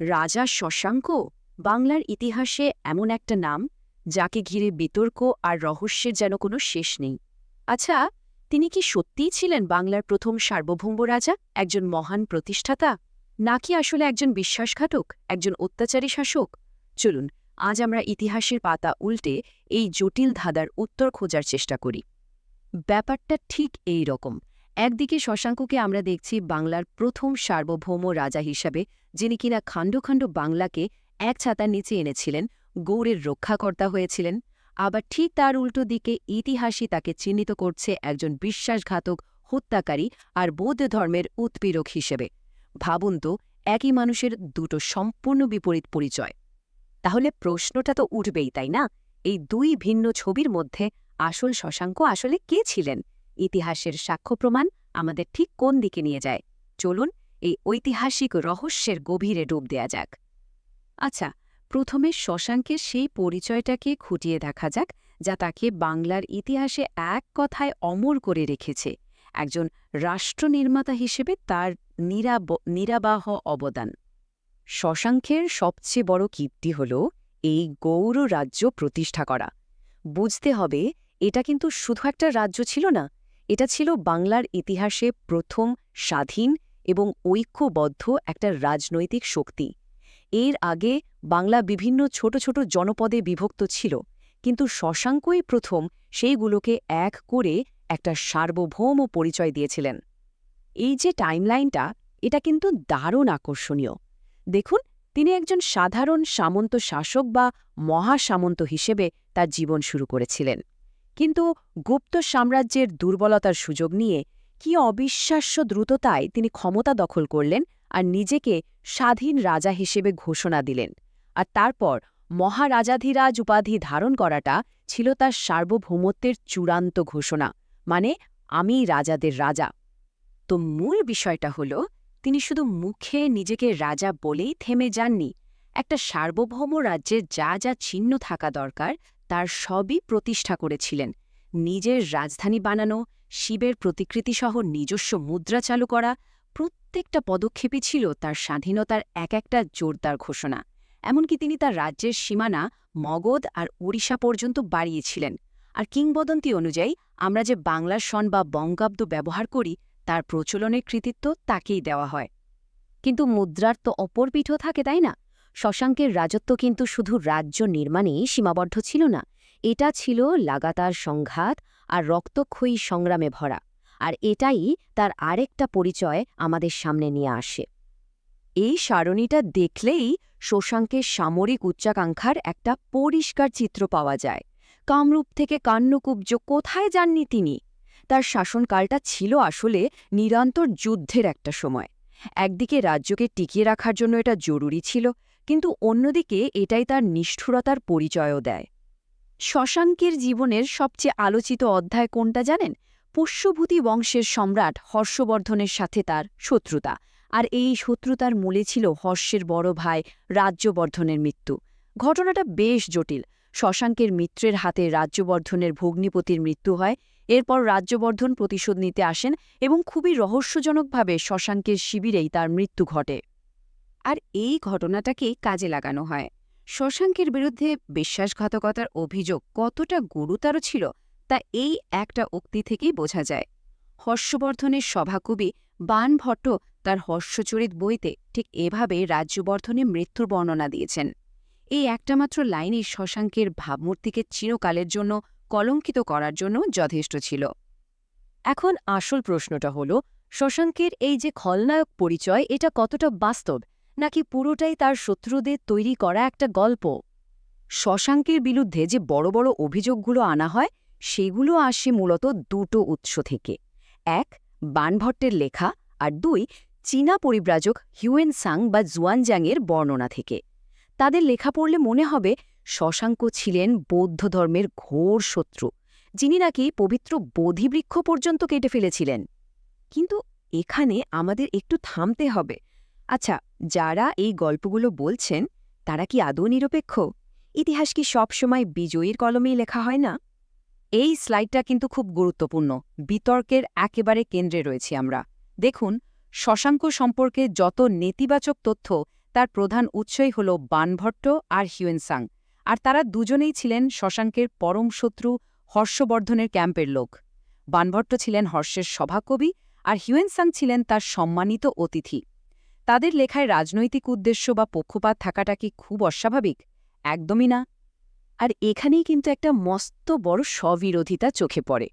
রাজা শশাঙ্ক বাংলার ইতিহাসে এমন একটা নাম, যাকে ঘিরে বিতর্ক আর রহস্যের যেন কোনো শেষ নেই। আচ্ছা তিনি কি সত্যিই ছিলেন বাংলার প্রথম সার্বভৌম রাজা, একজন মহান প্রতিষ্ঠাতা, নাকি আসলে একজন বিশ্বাসঘাতক, একজন অত্যাচারী শাসক? চলুন, আজ আমরা ইতিহাসের পাতা উল্টে এই জটিল ধাঁধার উত্তর খোঁজার চেষ্টা করি। ব্যাপারটা ঠিক এই রকম। একদিকে শশাঙ্ককে আমরা দেখছি বাংলার প্রথম সার্বভৌম রাজা হিসাবে, যিনি কিনা খণ্ড খণ্ড বাংলাকে এক ছাতার নিচে এনেছিলেন, গৌড়ের রক্ষাকর্তা হয়েছিলেন। আবার ঠিক তার উল্টো দিকে ইতিহাসই তাকে চিহ্নিত করছে একজন বিশ্বাসঘাতক হত্যাকারী আর বৌদ্ধ ধর্মের উৎপীড়ক হিসেবে। ভাবুন তো, একই মানুষের দুটো সম্পূর্ণ বিপরীত পরিচয়। তাহলে প্রশ্নটা তো উঠবেই, তাই না? এই দুই ভিন্ন ছবির মধ্যে আসল শশাঙ্ক আসলে কে ছিলেন? ইতিহাসের সাক্ষ্য প্রমাণ আমাদের ঠিক কোন দিকে নিয়ে যায়? চলুন এই ঐতিহাসিক রহস্যের গভীরে ডুব দেয়া যাক। আচ্ছা প্রথমে শশাঙ্কের সেই পরিচয়টাকে খুঁটিয়ে দেখা যাক, যা তাকে বাংলার ইতিহাসে এক কথায় অমর করে রেখেছে। একজন রাষ্ট্রনির্মাতা হিসেবে তার নিরাব, নিরাবাহ অবদান। শশাঙ্কের সবচেয়ে বড় কীর্তি হল এই গৌর রাজ্য প্রতিষ্ঠা করা। বুঝতে হবে, এটা কিন্তু শুধু একটা রাজ্য ছিল না এটা ছিল বাংলার ইতিহাসে প্রথম স্বাধীন এবং ঐক্যবদ্ধ একটা রাজনৈতিক শক্তি। এর আগে বাংলা বিভিন্ন ছোট ছোট জনপদে বিভক্ত ছিল, কিন্তু শশাঙ্কই প্রথম সেইগুলোকে এক করে একটা সার্বভৌম পরিচয় দিয়েছিলেন। এই যে টাইমলাইনটা, এটা কিন্তু দারুণ আকর্ষণীয়। দেখুন, তিনি একজন সাধারণ সামন্ত শাসক বা মহাসামন্ত হিসেবে তার জীবন শুরু করেছিলেন। কিন্তু গুপ্ত সাম্রাজ্যের দুর্বলতার সুযোগ নিয়ে কি অবিশ্বাস্য দ্রুততায় তিনি ক্ষমতা দখল করলেন আর নিজেকে স্বাধীন রাজা হিসেবে ঘোষণা দিলেন। আর তারপর মহারাজাধিরাজ উপাধি ধারণ করাটা ছিল তার সার্বভৌমত্বের চূড়ান্ত ঘোষণা মানে আমি রাজাদের রাজা। তো মূল বিষয়টা হল, তিনি শুধু মুখে নিজেকে রাজা বলেই থেমে যাননি, একটা সার্বভৌম রাজ্যের যা যা চিহ্ন থাকা দরকার তার সবই প্রতিষ্ঠা করেছিলেন। নিজের রাজধানী বানানো, শিবের প্রতিকৃতিসহ নিজস্ব মুদ্রা চালু করা, প্রত্যেকটা পদক্ষেপই ছিল তার স্বাধীনতার এক একটা জোরদার ঘোষণা। এমনকি তিনি তার রাজ্যের সীমানা, মগধ আর ওড়িশা পর্যন্ত বাড়িয়েছিলেন। আর কিংবদন্তি অনুযায়ী, আমরা যে বাংলা সন বা বঙ্গাব্দ ব্যবহার করি, তার প্রচলনের কৃতিত্ব তাকেই দেওয়া হয়। কিন্তু মুদ্রার তো অপর পিঠও থাকে, তাই না? শশাঙ্কের রাজত্ব কিন্তু শুধু রাজ্য নির্মাণেই সীমাবদ্ধ ছিল না, এটা ছিল লাগাতার সংঘাত আর রক্তক্ষয়ী সংগ্রামে ভরা, আর এটাই তার আরেকটা পরিচয় আমাদের সামনে নিয়ে আসে। এই সারণীটা দেখলেই শশাঙ্কের সামরিক উচ্চাকাঙ্ক্ষার একটা পরিষ্কার চিত্র পাওয়া যায়। কামরূপ থেকে কান্নকুব্জ কোথায় যাননি তিনি? তার শাসনকালটা ছিল আসলে নিরন্তর যুদ্ধের একটা সময়। একদিকে রাজ্যকে টিকিয়ে রাখার জন্য এটা জরুরি ছিল, কিন্তু অন্যদিকে এটাই তার নিষ্ঠুরতার পরিচয়ও দেয়। শশাঙ্কের জীবনের সবচেয়ে আলোচিত অধ্যায় কোনটা জানেন? পুষ্যভূতি বংশের সম্রাট হর্ষবর্ধনের সাথে তার শত্রুতা, আর এই শত্রুতার মূলে ছিল হর্ষের বড় ভাই রাজ্যবর্ধনের মৃত্যু। ঘটনাটা বেশ জটিল। শশাঙ্কের মিত্রের হাতে রাজ্যবর্ধনের ভগ্নিপতির মৃত্যু হয় এরপর রাজ্যবর্ধন প্রতিশোধ নিতে আসেন এবং খুবই রহস্যজনকভাবে শশাঙ্কের শিবিরেই তার মৃত্যু ঘটে। আর এই ঘটনাটাকেই কাজে লাগানো হয়। শশাঙ্কের বিরুদ্ধে বিশ্বাসঘাতকতার অভিযোগ কতটা গুরুতর ছিল তা এই একটা উক্তি থেকেই বোঝা যায়। হর্ষবর্ধনের সভাকবি বানভট্ট তার হর্ষচরিত বইতে ঠিক এভাবে রাজ্যবর্ধনে মৃত্যুর বর্ণনা দিয়েছেন। এই একটামাত্র লাইনই শশাঙ্কের ভাবমূর্তিকে চিরকালের জন্য কলঙ্কিত করার জন্য যথেষ্ট ছিল। এখন আসল প্রশ্নটা হল, শশাঙ্কের এই যে খলনায়ক পরিচয়, এটা কতটা বাস্তব? নাকি পুরোটাই তার শত্রুদের তৈরি করা একটা গল্প? শশাঙ্কের বিরুদ্ধে যে বড় বড় অভিযোগগুলো আনা হয়, সেগুলো আসে মূলত দুটো উৎস থেকে। এক, বানভট্টের লেখা, আর দুই, চীনা পরিব্রাজক হিউয়েন সাং বা জুয়ানজাংয়ের বর্ণনা থেকে। তাদের লেখা পড়লে মনে হবে শশাঙ্ক ছিলেন বৌদ্ধ ধর্মের ঘোর শত্রু, যিনি নাকি পবিত্র বোধিবৃক্ষ পর্যন্ত কেটে ফেলেছিলেন। কিন্তু এখানে আমাদের একটু থামতে হবে। আচ্ছা যারা এই গল্পগুলো বলছেন, তারা কি আদৌ নিরপেক্ষ? ইতিহাস কি সবসময় বিজয়ীর কলমেই লেখা হয় না? এই স্লাইডটা কিন্তু খুব গুরুত্বপূর্ণ। বিতর্কের একেবারে কেন্দ্রে রয়েছি আমরা। দেখুন, শশাঙ্ক সম্পর্কে যত নেতিবাচক তথ্য, তার প্রধান উৎসই হল বানভট্ট আর হিউয়েনসাং। আর তারা দুজনেই ছিলেন শশাঙ্কের পরম শত্রু হর্ষবর্ধনের ক্যাম্পের লোক। বানভট্ট ছিলেন হর্ষের সভাকবি আর হিউয়েনসাং ছিলেন তার সম্মানিত অতিথি। তাদের লেখায় রাজনৈতিক উদ্দেশ্য বা পক্ষপাত থাকাটা কি খুব অস্বাভাবিক? একদমই না। আর এখানেই কিন্তু একটা মস্ত বড় স্ববিরোধিতা চোখে পড়ে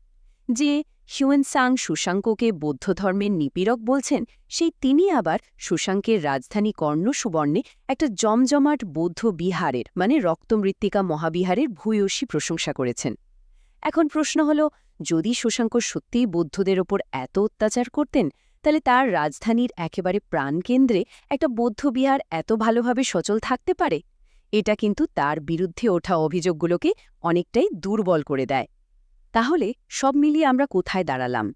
যে হিউয়েনসাং সুশাঙ্ককে বৌদ্ধ ধর্মের নিপীড়ক বলছেন, সেই তিনি আবার সুশাঙ্কের রাজধানী কর্ণ সুবর্ণে একটা জমজমাট বৌদ্ধ বিহারের মানে রক্তমৃত্তিকা মহাবিহারের ভূয়সী প্রশংসা করেছেন। এখন প্রশ্ন হল, যদি সুশাঙ্ক সত্যিই বৌদ্ধদের ওপর এত অত্যাচার করতেন, তাহলে তার রাজধানীর একেবারে প্রাণকেন্দ্রে একটা বৌদ্ধ বিহার এত ভালোভাবে সচল থাকতে পারে? এটা কিন্তু তার বিরুদ্ধে ওঠা অভিযোগগুলোকে অনেকটাই দুর্বল করে দেয়। তাহলে সব মিলিয়ে আমরা কোথায় দাঁড়ালাম?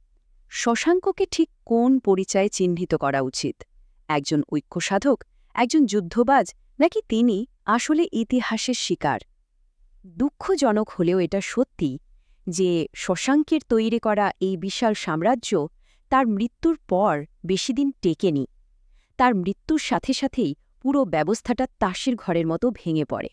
শশাঙ্ককে ঠিক কোন পরিচয়ে চিহ্নিত করা উচিত? একজন ঐক্যসাধক? একজন যুদ্ধবাজ? নাকি তিনি আসলে ইতিহাসের শিকার? দুঃখজনক হলেও এটা সত্যি যে শশাঙ্কের তৈরি করা এই বিশাল সাম্রাজ্য তার মৃত্যুর পর বেশিদিন টেকেনি। তার মৃত্যুর সাথে সাথেই পুরো ব্যবস্থাটা তাসের ঘরের মতো ভেঙে পড়ে।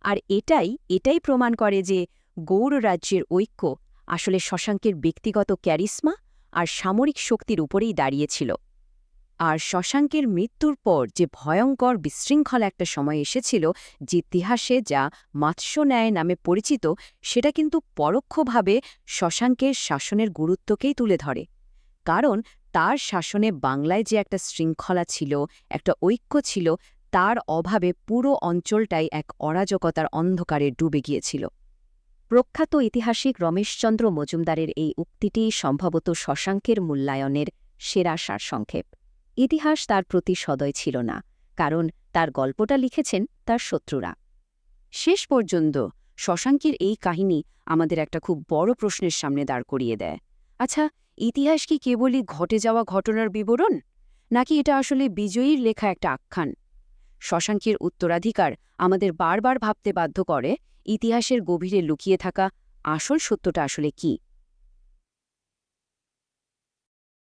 আর এটাই এটাই প্রমাণ করে যে গৌড় রাজ্যের ঐক্য আসলে শশাঙ্কের ব্যক্তিগত ক্যারিসমা আর সামরিক শক্তির উপরেই দাঁড়িয়েছিল। আর শশাঙ্কের মৃত্যুর পর যে ভয়ঙ্কর বিশৃঙ্খল একটা সময় এসেছিল যে ইতিহাসে যা মাৎস্য ন্যায় নামে পরিচিত, সেটা কিন্তু পরোক্ষভাবে শশাঙ্কের শাসনের গুরুত্বকেই তুলে ধরে। কারণ তার শাসনে বাংলায় যে একটা শৃঙ্খলা ছিল, একটা ঐক্য ছিল, তার অভাবে পুরো অঞ্চলটাই এক অরাজকতার অন্ধকারে ডুবে গিয়েছিল। প্রখ্যাত ঐতিহাসিক রমেশচন্দ্র মজুমদারের এই উক্তিটি সম্ভবত শশাঙ্কের মূল্যায়নের সেরা সারসংক্ষেপ। ইতিহাস তার প্রতি সদয় ছিল না, কারণ তার গল্পটা লিখেছেন তার শত্রুরা। শেষ পর্যন্ত শশাঙ্কের এই কাহিনী আমাদের একটা খুব বড় প্রশ্নের সামনে দাঁড় করিয়ে দেয়। আচ্ছা ইতিহাস কি কেবলই ঘটে যাওয়া ঘটনার বিবরণ? নাকি এটা আসলে বিজয়ীর লেখা একটা আখ্যান? শশাঙ্কের উত্তরাধিকার আমাদের বারবার ভাবতে বাধ্য করে, ইতিহাসের গভীরে লুকিয়ে থাকা আসল সত্যটা আসলে কী?